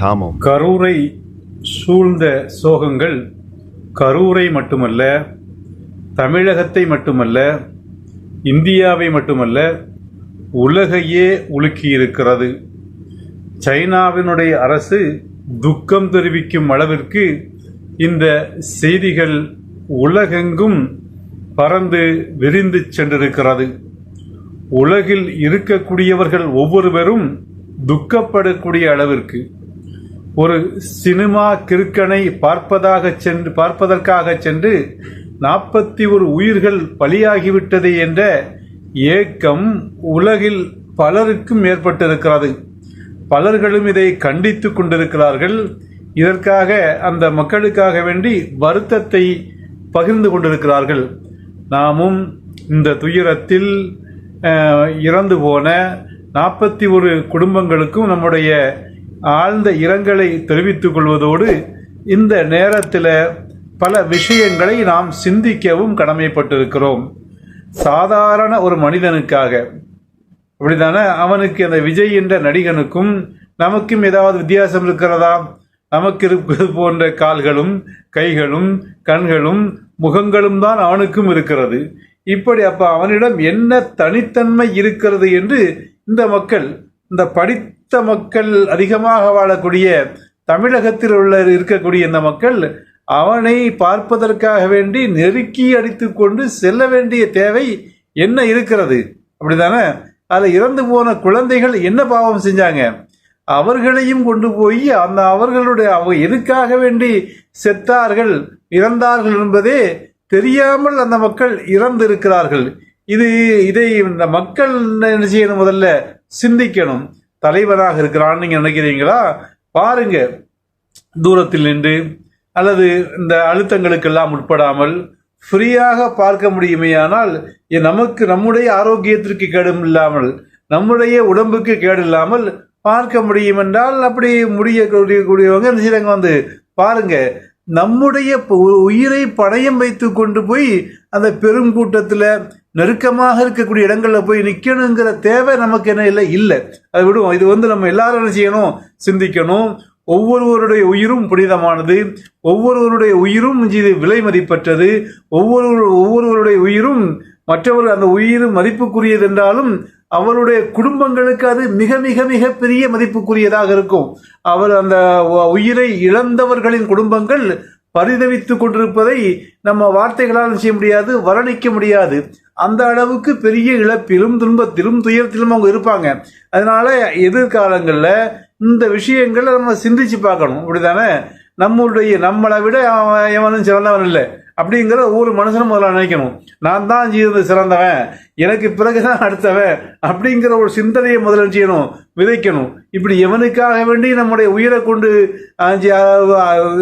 தாமம். கரூரை சூழ்ந்த சோகங்கள் கரூரை மட்டுமல்ல தமிழகத்தை மட்டுமல்ல இந்தியாவை மட்டுமல்ல உலகையே உலுக்கியிருக்கிறது. சைனாவினுடைய அரசு துக்கம் தெரிவிக்கும் அளவிற்கு இந்த செய்திகள் உலகெங்கும் பறந்து விரிந்து சென்றிருக்கிறது. உலகில் இருக்கக்கூடியவர்கள் ஒவ்வொருவரும் துக்கப்படக்கூடிய அளவிற்கு ஒரு சினிமா கிறுக்கனை பார்ப்பதாக சென்று பார்ப்பதற்காக சென்று நாற்பத்தி ஒரு உயிர்கள் பலியாகிவிட்டது என்ற ஏக்கம் உலகில் பலருக்கும் ஏற்பட்டிருக்கிறது. பலர்களும் இதை கண்டித்து கொண்டிருக்கிறார்கள். இதற்காக அந்த மக்களுக்காக வேண்டி வருத்தத்தை பகிர்ந்து கொண்டிருக்கிறார்கள். நாமும் இந்த துயரத்தில் இறந்து போன நாற்பத்தி ஒரு குடும்பங்களுக்கும் நம்முடைய ஆழ்ந்த இரங்கலை தெரிவித்துக் கொள்வதோடு இந்த நேரத்தில் பல விஷயங்களை நாம் சிந்திக்கவும் கடமைப்பட்டிருக்கிறோம். சாதாரண ஒரு மனிதனுக்காக. அப்படிதானே அவனுக்கு அந்த விஜய் என்ற நடிகனுக்கும் நமக்கும் ஏதாவது வித்தியாசம் இருக்கிறதா? நமக்கு இருப்பது போன்ற கால்களும் கைகளும் கண்களும் முகங்களும் தான் அவனுக்கும் இருக்கிறது. இப்படி அப்ப அவனிடம் என்ன தனித்தன்மை இருக்கிறது என்று இந்த மக்கள் இந்த படித்த மக்கள் அதிகமாக வாழக்கூடிய தமிழகத்தில் உள்ள இருக்கக்கூடிய இந்த மக்கள் அவனை பார்ப்பதற்காக வேண்டி நெருக்கி அடித்து கொண்டு செல்ல வேண்டிய தேவை என்ன இருக்கிறது? அப்படிதானே அதில் இறந்து போன குழந்தைகள் என்ன பாவம் செஞ்சாங்க? அவர்களையும் கொண்டு போய் அந்த அவர்களுடைய அவ எதுக்காக வேண்டி செத்தார்கள் இறந்தார்கள் என்பதே தெரியாமல் அந்த மக்கள் இறந்திருக்கிறார்கள். இது இதை இந்த மக்கள் என்ன செய்யணும் முதல்ல? சிந்திக்கணும். தலைவராக இருக்கிறான்னு நீங்க நினைக்கிறீங்களா? பாருங்க. தூரத்தில் நின்று அல்லது இந்த அழுத்தங்களுக்கெல்லாம் உட்படாமல் ஃப்ரீயாக பார்க்க முடியுமேயானால் நமக்கு நம்முடைய ஆரோக்கியத்திற்கு கேடும் இல்லாமல் நம்முடைய உடம்புக்கு கேடு இல்லாமல் பார்க்க முடியும் என்றால் அப்படி முடிய கூடியவங்க என்ன செய்யறாங்க வந்து பாருங்க. நம்முடைய உயிரை படையம் வைத்து கொண்டு போய் அந்த பெரும் கூட்டத்தில் நெருக்கமாக இருக்கக்கூடிய இடங்களில் போய் நிற்கணுங்கிற தேவை நமக்கு என்ன இல்லை? இல்லை. அதை விடுவோம். இது வந்து நம்ம எல்லாரும் என்ன செய்யணும்? சிந்திக்கணும். ஒவ்வொருவருடைய உயிரும் புனிதமானது. ஒவ்வொருவருடைய உயிரும் இது விலை மதிப்பற்றது. ஒவ்வொரு ஒவ்வொருவருடைய உயிரும் மற்றவர் அந்த உயிர் மதிப்புக்குரியது என்றாலும் அவருடைய குடும்பங்களுக்கு அது மிக மிக மிக பெரிய மதிப்புக்குரியதாக இருக்கும். அவர் அந்த உயிரை இழந்தவர்களின் குடும்பங்கள் பரிதவித்துக் கொண்டிருப்பதை நம்ம வார்த்தைகளால் செய்ய முடியாது வர்ணிக்க முடியாது. அந்த அளவுக்கு பெரிய இழப்பிலும் துன்பத்திலும் துயரத்திலும் அவங்க இருப்பாங்க. அதனால எதிர்காலங்களில் இந்த விஷயங்களை நம்ம சிந்திச்சு பார்க்கணும். அப்படிதானே நம்மளுடைய நம்மளை விட அவன் எவனும் சிறந்தவன் இல்லை. அப்படிங்கிற ஒவ்வொரு மனுஷனும் முதல்ல நினைக்கணும். நான் தான் ஜீவித சிறந்தவன். எனக்கு பிறகுதான் அடுத்தவன். அப்படிங்கிற ஒரு சிந்தனையை முதல்ல செய்யணும்? விதைக்கணும். இப்படி எவனுக்காக வேண்டி நம்முடைய உயிரை கொண்டு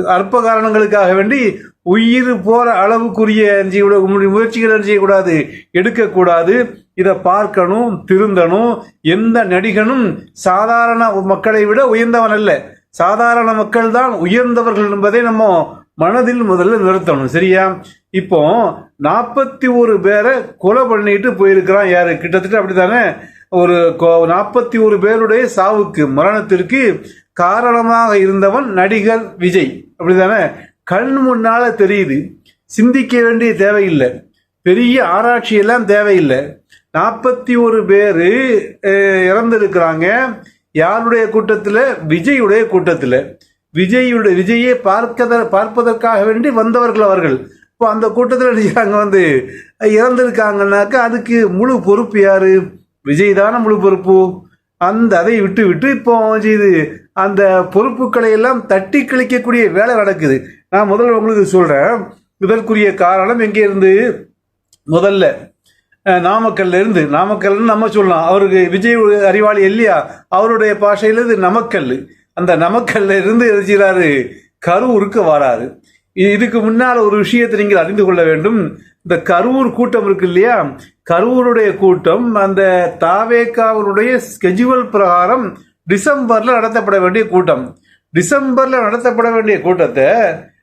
அற்ப காரணங்களுக்காக வேண்டி உயிர் போற அளவுக்குரிய செய்ய- உங்களுடைய முயற்சிகள் செய்யக்கூடாது? எடுக்கக்கூடாது. இதை பார்க்கணும் திருந்தணும். எந்த நடிகனும் சாதாரண மக்களை விட உயர்ந்தவன் அல்ல. சாதாரண மக்கள் தான் உயர்ந்தவர்கள் என்பதை நம்ம மனதில் முதல்ல நிறுத்தணும் சரியா? இப்போ நாற்பத்தி ஒரு பேரை கொலை பண்ணிட்டு போயிருக்கிறான் யாரு? கிட்டத்தட்ட அப்படித்தானே? ஒரு நாற்பத்தி ஒரு பேருடைய சாவுக்கு மரணத்திற்கு காரணமாக இருந்தவன் நடிகர் விஜய். அப்படிதானே கண் முன்னால தெரியுது. சிந்திக்க வேண்டிய தேவையில்லை. பெரிய ஆராய்ச்சியெல்லாம் தேவையில்லை. நாற்பத்தி ஒரு பேர் இறந்திருக்கிறாங்க. யாருடைய கூட்டத்தில்? விஜயுடைய கூட்டத்தில். விஜயுடைய விஜயை பார்க்கத பார்ப்பதற்காக வேண்டி வந்தவர்கள் அவர்கள். இப்போ அந்த கூட்டத்தில் நினைக்கிறாங்க வந்து இறந்துருக்காங்கன்னாக்கா அதுக்கு முழு பொறுப்பு யார்? விஜய் தானே முழு பொறுப்பு. அந்த அதை விட்டு விட்டு இப்போ இது அந்த பொறுப்புகளை எல்லாம் தட்டி கழிக்கக்கூடிய வேலை நடக்குது. நான் முதல்ல உங்களுக்கு சொல்கிறேன் இதற்குரிய காரணம் எங்கே இருந்து? முதல்ல நாமக்கல்ல இருந்து நாமக்கல்னு நம்ம சொல்லலாம். அவருக்கு விஜய் அறிவாளி இல்லையா? அவருடைய பாஷையில இது நமக்கல் அந்த நமக்கல்ல இருந்து எழுதுகிறாரு கரூருக்கு வராரு. இதுக்கு முன்னால் ஒரு விஷயத்தை நீங்கள் அறிந்து கொள்ள வேண்டும். இந்த கரூர் கூட்டம் இருக்கு இல்லையா? கரூருடைய கூட்டம் அந்த தாவேக்காவருடைய ஸ்கெஜுவல் பிரகாரம் டிசம்பர்ல நடத்தப்பட வேண்டிய கூட்டம். டிசம்பர்ல நடத்தப்பட வேண்டிய கூட்டத்தை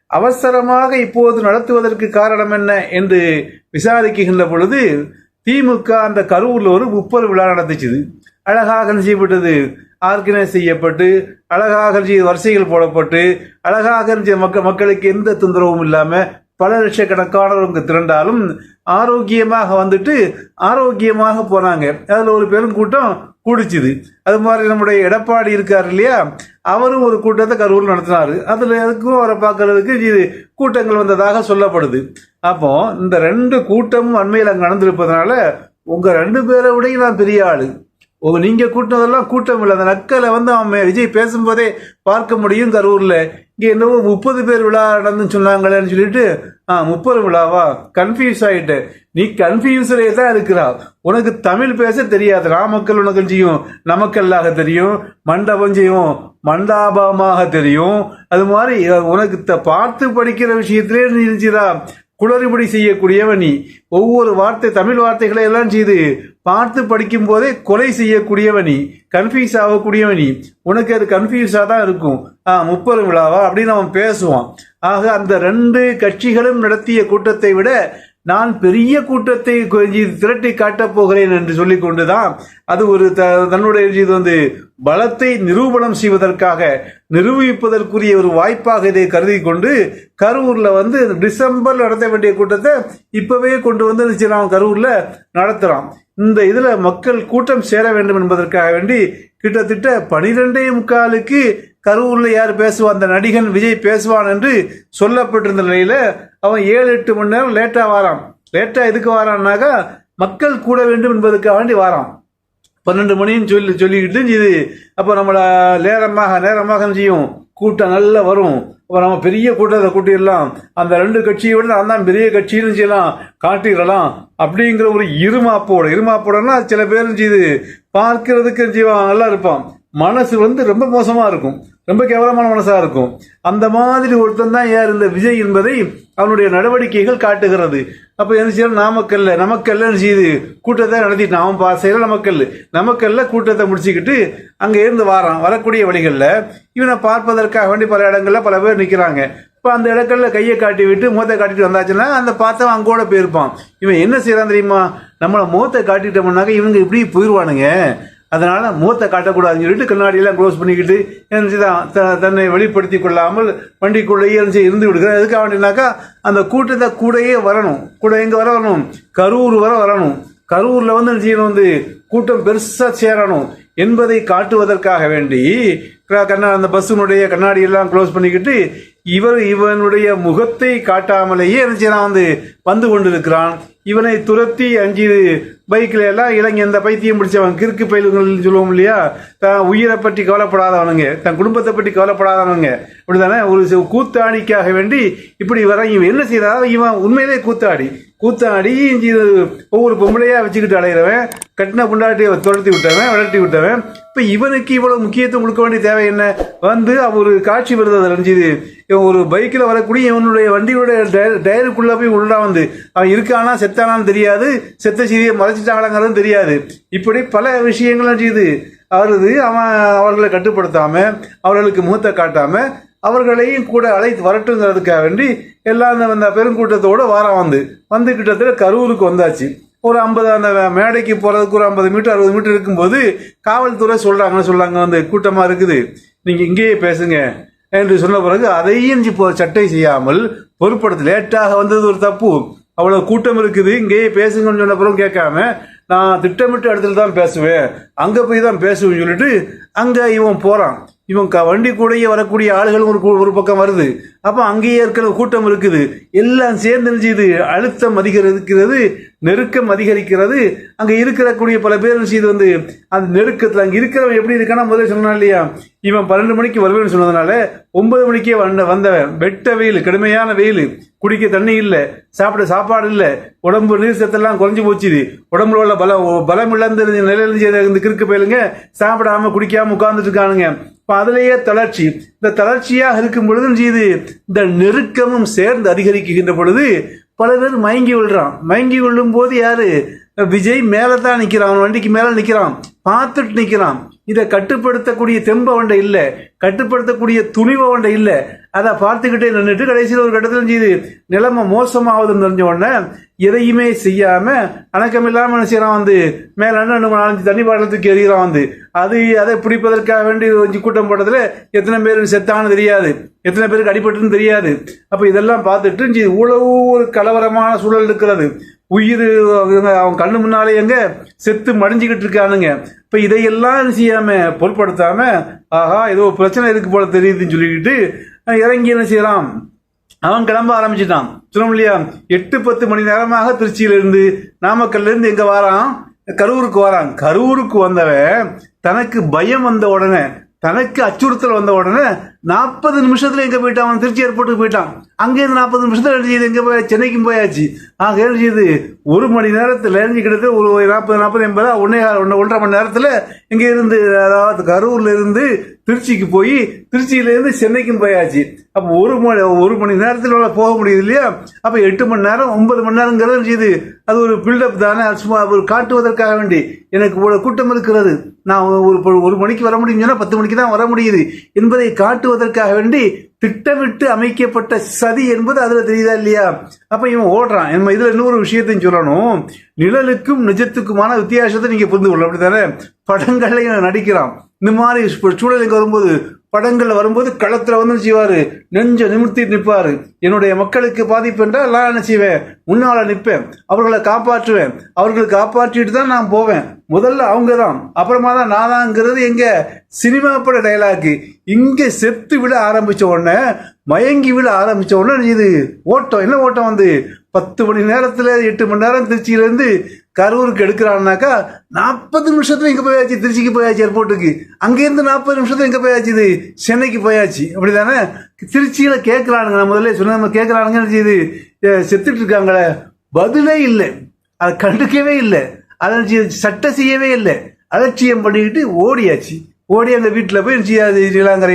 அவசரமாக இப்போது நடத்துவதற்கு காரணம் என்ன என்று விசாரிக்கின்ற பொழுது திமுக அந்த கரூரில் ஒரு முப்பது விழா நடந்துச்சுது. அழகாக செய்யப்பட்டது. ஆர்கனைஸ் செய்யப்பட்டு அழகாக வரிசைகள் போடப்பட்டு அழகாக மக்க மக்களுக்கு எந்த தொந்தரவும் இல்லாமல் பல லட்சக்கணக்கானவங்க திரண்டாலும் ஆரோக்கியமாக வந்துட்டு ஆரோக்கியமாக போனாங்க. அதில் ஒரு பெருங்கூட்டம் கூடிச்சுது. அது மாதிரி நம்முடைய எடப்பாடி இருக்கார் இல்லையா? அவரும் ஒரு கூட்டத்தை கரூர் நடத்தினார். அதில் எதுக்கும் அவரை பார்க்கறதுக்கு இது கூட்டங்கள் வந்ததாக சொல்லப்படுது. அப்போ இந்த ரெண்டு கூட்டமும் அண்மையில் அங்கே நடந்திருப்பதனால உங்கள் ரெண்டு பேரை விடையும் நான் பெரிய ஆள். ஓ நீங்கள் கூட்டினதெல்லாம் கூட்டம் இல்லை. அந்த நக்கலை வந்து அவன் விஜய் பேசும்போதே பார்க்க முடியும் கரூரில் இங்கே என்னவோ முப்பது பேர் விழா நடந்துன்னு சொன்னாங்களேன்னு சொல்லிட்டு ஆ முப்பது விழாவா? கன்ஃபியூஸ் ஆகிட்டு நீ கன்ஃபியூஸ்லே தான் இருக்கிறா. உனக்கு தமிழ் பேச தெரியாது. ராமக்கல் உனக்கு செய்யும் நமக்கல்லாக தெரியும். மண்டபம் செய்யும் மண்டாபமாக தெரியும். அது மாதிரி உனக்கு த- பார்த்து படிக்கிற விஷயத்திலே நீ இருந்துச்சுதா குளறுபடி செய்யக்கூடியவன் நீ. ஒவ்வொரு வார்த்தை தமிழ் வார்த்தைகளை எல்லாம் செய்து பார்த்து படிக்கும் போதே கொலை செய்யக்கூடியவனி கன்ஃபியூஸ் ஆகக்கூடியவனி. உனக்கு அது கன்ஃபியூஸாக தான் இருக்கும். ஆ முப்பது விழாவா? அப்படின்னு அவன் பேசுவான். ஆக அந்த ரெண்டு கட்சிகளும் நடத்திய கூட்டத்தை விட நான் பெரிய கூட்டத்தை கொஞ்சம் திரட்டி காட்டப் போகிறேன் என்று சொல்லிக் கொண்டுதான் அது ஒரு த தன்னுடைய இது வந்து பலத்தை நிரூபணம் செய்வதற்காக நிரூபிப்பதற்குரிய ஒரு வாய்ப்பாக இதை கருதி கொண்டு கரூரில் வந்து டிசம்பர் நடத்த வேண்டிய கூட்டத்தை இப்போவே கொண்டு வந்து நான் கரூரில் நடத்துகிறான் இந்த இதில் மக்கள் கூட்டம் சேர வேண்டும் என்பதற்காக வேண்டி கிட்டத்தட்ட பனிரெண்டே முக்காலுக்கு கரூரில் யார் பேசுவான் அந்த நடிகன் விஜய் பேசுவான் என்று சொல்லப்பட்டிருந்த நிலையில் அவன் ஏழு எட்டு மணி நேரம் லேட்டாக வாரான். லேட்டாக எதுக்கு வாரான்னாக்கா மக்கள் கூட வேண்டும் என்பதற்காக வேண்டி வாரான். பன்னெண்டு மணின்னு சொல்லி சொல்லிக்கிட்டு இது அப்போ நம்மளை நேரமாக நேரமாக செய்யும்? கூட்டம் நல்லா வரும். அப்புறம் நம்ம பெரிய கூட்டத்தை கூட்டிடலாம். அந்த ரெண்டு கட்சியை விட நான் தான் பெரிய கட்சின்னு செய்யலாம். காட்டிடலாம். அப்படிங்கிற ஒரு இருமாப்போட இருமாப்போடனா சில பேர் செய்து பார்க்கறதுக்கு ஜீவன் நல்லா இருப்பான். மனசு வந்து ரொம்ப மோசமாக இருக்கும். ரொம்ப கேவலமான மனசாக இருக்கும். அந்த மாதிரி ஒருத்தன் தான் யார்? இந்த விஜய் என்பதை அவனுடைய நடவடிக்கைகள் காட்டுகிறது. அப்போ என்ன செய்யணும்? நாமக்கல்ல நமக்கல்ல என்ன செய்யுது கூட்டத்தை நடத்திட்டு அவன் பாசையில் நமக்கல் நமக்கல்ல. கூட்டத்தை முடிச்சுக்கிட்டு அங்கே இருந்து வாரான். வரக்கூடிய வழிகளில் இவனை பார்ப்பதற்காக வேண்டி பல இடங்களில் பல பேர் நிற்கிறாங்க இப்போ அந்த இடங்களில் கையை காட்டி விட்டு முகத்தை காட்டிட்டு வந்தாச்சுன்னா அந்த பார்த்தவன் அங்கோட போயிருப்பான். இவன் என்ன செய்யறான் தெரியுமா? நம்மளை முகத்தை காட்டிட்டோம்னாக்க இவங்க இப்படி போயிடுவானுங்க அதனால முகத்தை காட்டக்கூடாதுன்னு சொல்லிட்டு கண்ணாடியெல்லாம் க்ளோஸ் பண்ணிக்கிட்டு என்ன தான் த- தன்னை வெளிப்படுத்தி கொள்ளாமல் வண்டிக்குள்ளேயே என்ன இருந்து விடுகிறேன் எதுக்காக வேண்டினாக்கா அந்த கூட்டத்தை கூடயே வரணும். கூட எங்க வர வரணும்? கரூர் வர வரணும். கரூர்ல வந்து என்ன செய்யணும் வந்து கூட்டம் பெருசா சேரணும். என்பதை காட்டுவதற்காக வேண்டி கண்ணா அந்த பஸ்ஸினுடைய கண்ணாடி எல்லாம் க்ளோஸ் பண்ணிக்கிட்டு இவர் இவனுடைய முகத்தை காட்டாமலேயே என்ன செய்யறான் வந்து வந்து கொண்டிருக்கிறான். இவனை துரத்தி அஞ்சு பைக்கில் எல்லாம் இளைஞ இந்த பைத்தியம் பிடிச்சவன் கிறுக்கு பயிலுங்கள் சொல்லுவோம் இல்லையா? தான் உயிரை பற்றி கவலைப்படாதவனுங்க தன் குடும்பத்தை பற்றி கவலைப்படாதவனுங்க. இப்படிதானே? ஒரு கூத்தாடிக்காக வேண்டி இப்படி வர இவன் என்ன செய்யறா இவன் உண்மையிலே கூத்தாடி. கூத்தாடி இது ஒவ்வொரு பொம்பளையா வச்சுக்கிட்டு அலையிறவன் கட்டின புண்டாட்டியை துரத்தி விட்டவன் வளர்த்தி விட்டவன். இப்போ இவனுக்கு இவ்வளவு முக்கியத்துவம் கொடுக்க வேண்டிய தேவை என்ன? வந்து அவர் ஒரு காட்சி வருது அதில் நினைஞ்சது ஒரு பைக்கில் வரக்கூடிய இவனுடைய வண்டியோட டயருக்குள்ளே போய் உள்ளா வந்து. அவன் இருக்கானா செத்தானான்னு தெரியாது. செத்த செய்தியை மறைச்சிட்டாங்களாங்கிறதும் தெரியாது. இப்படி பல விஷயங்களும் செய்து அவரது அவன் அவர்களை கட்டுப்படுத்தாமல் அவர்களுக்கு முகத்தை காட்டாமல் அவர்களையும் கூட அழைத்து வரட்டுங்கிறதுக்காக வேண்டி எல்லாம் அந்த- அந்த வாரம் வந்து வந்து கிட்டத்தட்ட கரூருக்கு வந்தாச்சு. ஒரு ஐம்பது அந்த மேடைக்கு போகிறதுக்கு ஒரு ஐம்பது மீட்டர் அறுபது மீட்டர் இருக்கும்போது காவல்துறை சொல்கிறாங்கன்னு சொல்கிறாங்க வந்து கூட்டமாக இருக்குது. நீங்கள் இங்கேயே பேசுங்க என்று சொன்ன பிறகு அதையும் இப்போ சட்டை செய்யாமல் பொறுப்படுத்த லேட்டாக வந்தது ஒரு தப்பு. அவ்வளோ கூட்டம் இருக்குது. இங்கேயே பேசுங்கன்னு சொன்ன பிறகு கேட்காம நான் திட்டமிட்ட இடத்துல தான் பேசுவேன். அங்கே போய் தான் பேசுவேன்னு சொல்லிட்டு அங்கே இவன் போகிறான் இவன் க- வண்டி கூடயே வரக்கூடிய ஆளுகளும் ஒரு ஒரு பக்கம் வருது. அப்போ அங்கேயே இருக்கிற கூட்டம் இருக்குது. எல்லாம் சேர்ந்து செய்து அழுத்தம் அதிகரிக்கிறது நெருக்கம் அதிகரிக்கிறது. அங்கே இருக்கக்கூடிய பல பேர் செய்து வந்து அந்த நெருக்கத்தில் அங்கே இருக்கிறவன் எப்படி இருக்கானா முதல்ல சொன்னான் இல்லையா? இவன் பன்னெண்டு மணிக்கு வருவேன்னு சொன்னதுனால ஒன்பது மணிக்கே வந்த வந்தவன். வெட்ட வெயில் கடுமையான வெயில். குடிக்க தண்ணி இல்லை சாப்பிட சாப்பாடு இல்லை. உடம்பு நீர் சத்தெல்லாம் குறைஞ்சி போச்சுது. உடம்புல உள்ள பல பலம் இழந்து நிலையில செய்த இந்த கிறுக்கு போயிலுங்க. சாப்பிடாம குடிக்காம உட்கார்ந்துட்டு இருக்கானுங்க. இப்போ அதிலேயே தளர்ச்சி. இந்த தளர்ச்சியாக இருக்கும் பொழுது செய்து இந்த நெருக்கமும் சேர்ந்து அதிகரிக்கின்ற பொழுது பல பேர் மயங்கி விழுறான். மயங்கி விழும் போது யாரு? விஜய் மேலே தான் நிற்கிறான் அவன் வண்டிக்கு மேலே நிற்கிறான் பார்த்துட்டு நிற்கிறான் இதை கட்டுப்படுத்தக்கூடிய தெம்ப அவன்ட இல்லை. கட்டுப்படுத்தக்கூடிய துணிவு அவன்ட இல்லை. அதை பார்த்துக்கிட்டே நின்றுட்டு கடைசியில் ஒரு கட்டத்தில் செய்து நிலைமை மோசமாகுதுன்னு தெரிஞ்ச உடனே எதையுமே செய்யாம அணக்கம் இல்லாமல் என்ன செய்யறான் வந்து மேல ரெண்டு மூணு நாலஞ்சு தண்ணி பாடத்துக்கு எறிகிறான் வந்து. அது அதை பிடிப்பதற்காக வேண்டி கொஞ்சம் கூட்டம் போட்டதுல எத்தனை பேர் செத்தான்னு தெரியாது. எத்தனை பேருக்கு அடிபட்டுன்னு தெரியாது. அப்போ இதெல்லாம் பார்த்துட்டு இஞ்சி இவ்வளவு ஒரு கலவரமான சூழல் இருக்கிறது. உயிர் அவன் கண்ணு முன்னாலே எங்க செத்து மடிஞ்சுக்கிட்டு இருக்கானுங்க. இப்போ இதையெல்லாம் செய்யாம பொருட்படுத்தாம ஆஹா ஏதோ பிரச்சனை இருக்கு போல தெரியுதுன்னு சொல்லிக்கிட்டு இறங்கி என்ன செய்யலாம்? அவன் கிளம்ப ஆரம்பிச்சிட்டான். சொன்னோம் இல்லையா எட்டு பத்து மணி நேரமாக திருச்சியிலிருந்து நாமக்கல்லேருந்து நாமக்கல்ல இருந்து எங்க வாரான்? கரூருக்கு வரான். கரூருக்கு வந்தவன் தனக்கு பயம் வந்த உடனே தனக்கு அச்சுறுத்தல் வந்த உடனே நாற்பது நிமிஷத்தில் எங்கே போயிட்டான்? அவன் திருச்சி ஏர்போர்ட்டுக்கு போயிட்டான். அங்கேருந்து நாற்பது நிமிஷத்தில் என்ன செய்யுது எங்கே போய்? சென்னைக்கும் போயாச்சு. ஆக என்ன செய்யுது ஒரு மணி நேரத்தில் இறஞ்சி கிட்டத்தட்ட ஒரு நாற்பது நாற்பது எண்பது ஒன்னே ஒன்று ஒன்றரை மணி நேரத்தில் இங்கே இருந்து அதாவது கரூரில் இருந்து திருச்சிக்கு போய் திருச்சியிலேருந்து சென்னைக்கும் போயாச்சு. அப்போ ஒரு மணி ஒரு மணி நேரத்தில் உள்ள போக முடியுது இல்லையா? அப்போ எட்டு மணி நேரம் ஒன்பது மணி நேரங்கிறது செய்யுது அது ஒரு பில்டப் தானே சும்மா ஒரு காட்டுவதற்காக வேண்டி. எனக்கு கூட கூட்டம் இருக்கிறது. நான் ஒரு ஒரு மணிக்கு வர முடியும்னு சொன்னால் பத்து மணிக்கு தான் வர முடியுது. என்பதை காட்டுவதற்காக வேண்டி திட்டமிட்டு அமைக்கப்பட்ட சதி என்பது அதுல தெரியுதா இல்லையா? அப்ப இவன் ஓடுறான். நம்ம இதுல இன்னொரு விஷயத்தையும் சொல்லணும். நிழலுக்கும் நிஜத்துக்குமான வித்தியாசத்தை நீங்க புரிந்து கொள்ள அப்படித்தானே படங்களை நடிக்கிறான். இந்த மாதிரி சூழலுக்கு சூழல் இங்க வரும்போது படங்கள்ல வரும்போது களத்துல வந்து செய்வார் செய்வாரு? நெஞ்ச நிமிர்த்தி நிற்பாரு. என்னுடைய மக்களுக்கு பாதிப்பு என்றால் எல்லாம் என்ன செய்வேன்? முன்னால நிற்பேன். அவர்களை காப்பாற்றுவேன். அவர்களை காப்பாற்றிட்டு தான் நான் போவேன். முதல்ல அவங்க தான் அப்புறமா தான் நான் எங்க சினிமா பட டைலாக்கு இங்க செத்து விட ஆரம்பிச்ச உடனே மயங்கி விட ஆரம்பிச்ச உடனே இது ஓட்டம். என்ன ஓட்டம் வந்து? பத்து மணி நேரத்துல எட்டு மணி நேரம் திருச்சியிலேருந்து கரூருக்கு எடுக்கிறான்னாக்கா நாற்பது நிமிஷத்துல இங்கே போயாச்சு. திருச்சிக்கு போயாச்சு ஏர்போர்ட்டுக்கு அங்கேருந்து நாற்பது நிமிஷத்துல எங்க போயாச்சு இது? சென்னைக்கு போயாச்சு. அப்படிதானே திருச்சியில கேட்கறானுங்க. நான் முதல்ல சொன்ன நம்ம கேட்கறானுங்க இது செத்துட்டு இருக்காங்களே. பதிலே இல்லை. அதை கண்டுக்கவே இல்லை. அதை சட்டை செய்யவே இல்லை. அலட்சியம் பண்ணிக்கிட்டு ஓடியாச்சு. ஓடி அந்த வீட்டில் போய் செய்யாது?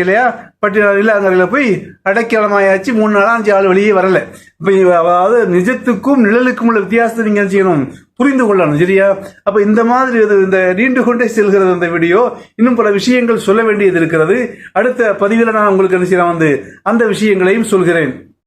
இல்லையா பட்டி இல்லாங்கரையில் போய் அடைக்கலமாயாச்சு. மூணு நாளாக அஞ்சு ஆள் வெளியே வரல. இப்போ அதாவது நிஜத்துக்கும் நிழலுக்கும் உள்ள வித்தியாசத்தை நீங்கள் செய்யணும்? புரிந்து கொள்ளணும் சரியா? அப்போ இந்த மாதிரி இந்த நீண்டு கொண்டே செல்கிறது இந்த வீடியோ. இன்னும் பல விஷயங்கள் சொல்ல வேண்டியது இருக்கிறது. அடுத்த பதிவில் நான் உங்களுக்கு என்ன செய்யலாம் வந்து அந்த விஷயங்களையும் சொல்கிறேன்.